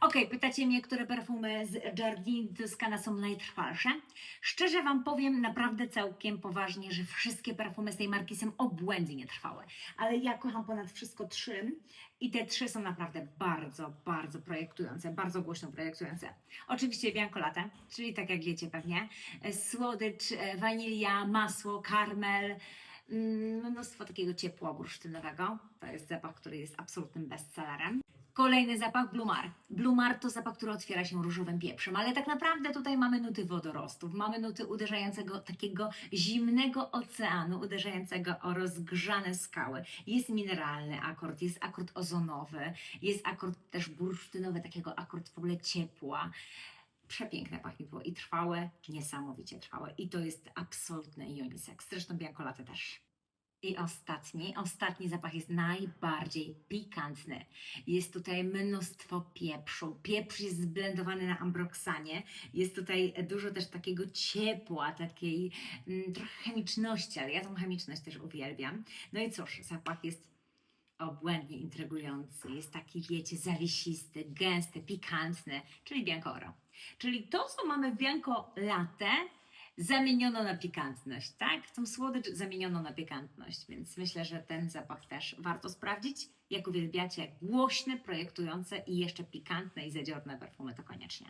Okej, pytacie mnie, które perfumy z Giardini Toscana są najtrwalsze. Szczerze Wam powiem naprawdę całkiem poważnie, że wszystkie perfumy z tej marki są obłędnie trwałe. Ale ja kocham ponad wszystko trzy i te trzy są naprawdę bardzo, bardzo projektujące, bardzo głośno projektujące. Oczywiście Bianco Latte, czyli tak jak wiecie pewnie, słodycz, e, wanilia, masło, karmel, mm, mnóstwo takiego ciepła bursztynowego. To jest zapach, który jest absolutnym bestsellerem. Kolejny zapach Blumar. Blumar to zapach, który otwiera się różowym pieprzem, ale tak naprawdę tutaj mamy nuty wodorostów, mamy nuty uderzającego takiego zimnego oceanu, uderzającego o rozgrzane skały. Jest mineralny akord, jest akord ozonowy, jest akord też bursztynowy, takiego akord w ogóle ciepła. Przepiękne pachnidło i trwałe, niesamowicie trwałe. I to jest absolutny unisex. Zresztą Bianco Latte też. I ostatni, ostatni zapach jest najbardziej pikantny. Jest tutaj mnóstwo pieprzu. Pieprz jest zblendowany na ambroksanie. Jest tutaj dużo też takiego ciepła, takiej mm, trochę chemiczności, ale ja tą chemiczność też uwielbiam. No i cóż, zapach jest obłędnie intrygujący. Jest taki, wiecie, zawiesisty, gęsty, pikantny, czyli Bianco Oro. Czyli to, co mamy w Bianco Latte, zamieniono na pikantność, tak? Tą słodycz zamieniono na pikantność, więc myślę, że ten zapach też warto sprawdzić. Jak uwielbiacie głośne, projektujące i jeszcze pikantne i zadziorne perfumy, to koniecznie.